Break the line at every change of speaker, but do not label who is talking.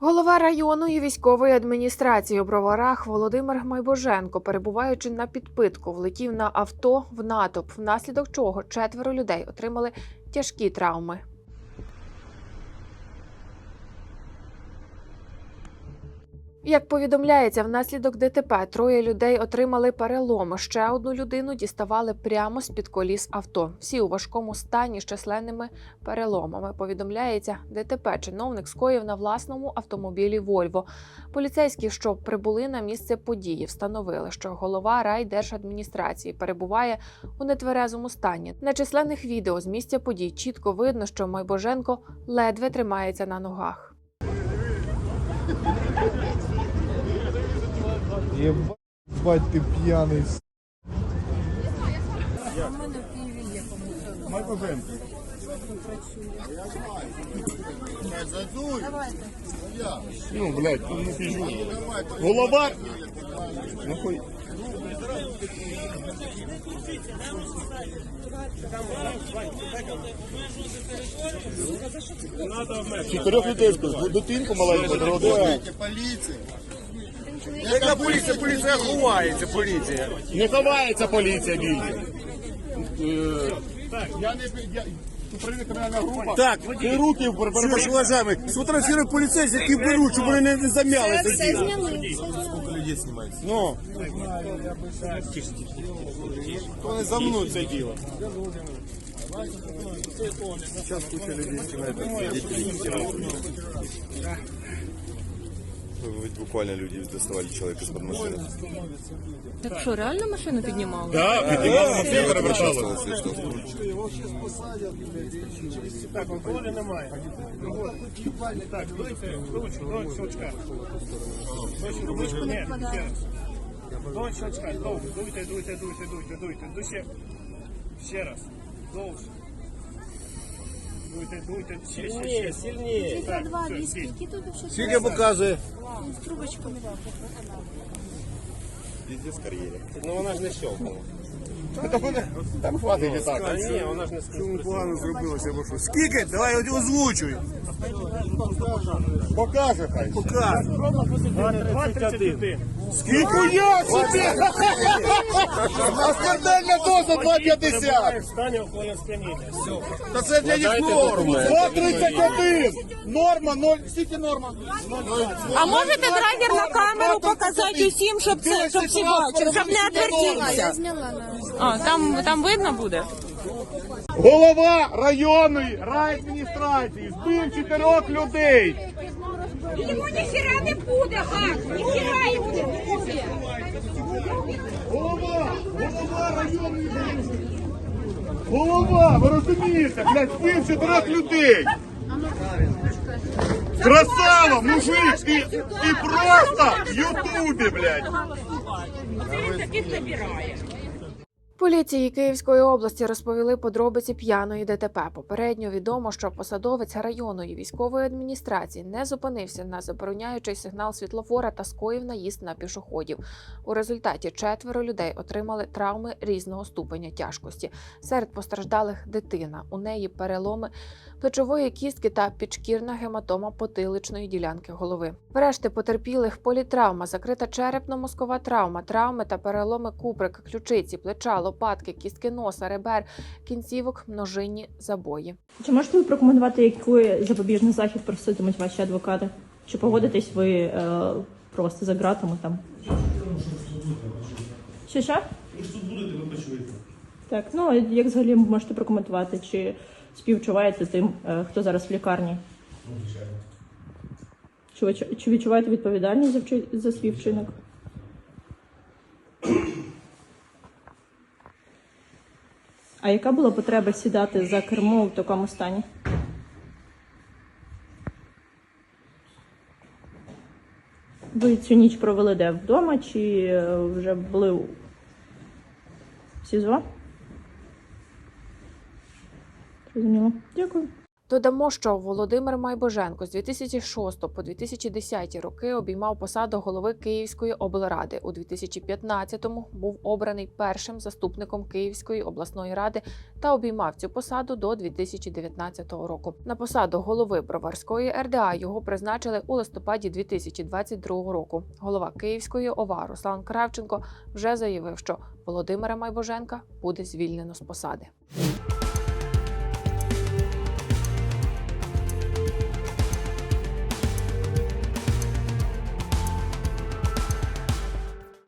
Голова районної військової адміністрації у Броварах Володимир Майбоженко, перебуваючи на підпитку, влетів на авто в натовп, внаслідок чого четверо людей отримали тяжкі травми. Як повідомляється, внаслідок ДТП троє людей отримали переломи. Ще одну людину діставали прямо з під коліс авто. Всі у важкому стані з численними переломами. Повідомляється, ДТП чиновник скоїв на власному автомобілі Вольво. Поліцейські, що прибули на місце події, встановили, що голова райдержадміністрації перебуває у нетверезому стані. На численних відео з місця подій чітко видно, що Майбоженко ледве тримається на ногах.
Ебать ты пьяный. с-
Ну, блядь, ну не піжу. Голова? Нахуй. Чотирьох людей дитинку маленьку народила.
Яка поліція? Поліція ховається, поліція.
Не ховається поліція більше. Е, Я не... Я... Тут група.
Так,
Ти руки
ж, уважаємо, сфотографіруй поліцейських, які беруть, щоб вони не, не замяли це діло. Ну. Вони замнуть це діло.
Ведь буквально люди доставали человека из-под машины.
Так що, реально машину піднімали?
Да, піднімали машину, перевертали.
Участвовал, если что.
Так, алкоголю немає. Так, дуйте, ручку, до щелчка. Ручку, ручку, ні, ще раз. До щелчка, довго, дуйте, дуйте, дуйте, дуйте, дуйте, дуйте. Ще раз, довше. Дуйте, дуйте, ще, ще, ще. Сильніше, Так,
два
все,
виски,
стій.
які тут вообще
Скільки показує?
з трубочками.
Пиздец в карьере.
Ну вона ж не щелкнула.
Там хватить і так.
Ні, вона ж не
Чому погано зробилося, бо що? Скільки? Давай озвучуй.
Покаже хай.
Показ.
2,31.
Скільки я собі? А смертельна доза 2,50.
В стані алкогольного. Все.
Та це для них норма.
2,31. Норма, 0. Скільки норма?
А можете драйвер на камеру показати усім, щоб це щоб всі бачили, щоб не відвертілися? А, там, там видно буде?
Голова районної райадміністрації збив чотирьох людей.
Йому ніхіра не буде, гад! Ніхіра йому не буде!
Голова, голова районної Голова, ви розумієте, блядь, збив чотирьох людей. Красава, мужик, ти, ти просто в Ютубі, блядь.
Це він таких набирає.
Поліції Київської області розповіли подробиці п'яної ДТП. Попередньо відомо, що посадовець районної військової адміністрації не зупинився на забороняючий сигнал світлофора та скоїв наїзд на пішоходів. У результаті четверо людей отримали травми різного ступеня тяжкості. Серед постраждалих дитина. У неї переломи плечової кістки та підшкірна гематома потиличної ділянки голови. Врешті потерпілих політравма, закрита черепно-мозкова травма, травми та переломи куприка, ключиці, плеча, лопатки, кістки носа, ребер, кінцівок, множинні забої.
Чи можете ви прокоментувати, який запобіжний захід проситимуть ваші адвокати? Чи погодитесь ви е, просто за ґратами там? Що що? Так, ну як взагалі можете прокоментувати, чи співчуваєте тим, е, хто зараз в лікарні? Чи, ви, чи відчуваєте відповідальність за, вчи- за свій вчинок? А яка була потреба сідати за кермо в такому стані? Ви цю ніч провели де вдома чи е, вже були у СІЗО? Зрозуміло. Дякую.
Додамо, що Володимир Майбоженко з 2006 по 2010 роки обіймав посаду голови Київської облради. У 2015-му був обраний першим заступником Київської обласної ради та обіймав цю посаду до 2019 року. На посаду голови Броварської РДА його призначили у листопаді 2022 року. Голова Київської ОВА Руслан Кравченко вже заявив, що Володимира Майбоженка буде звільнено з посади.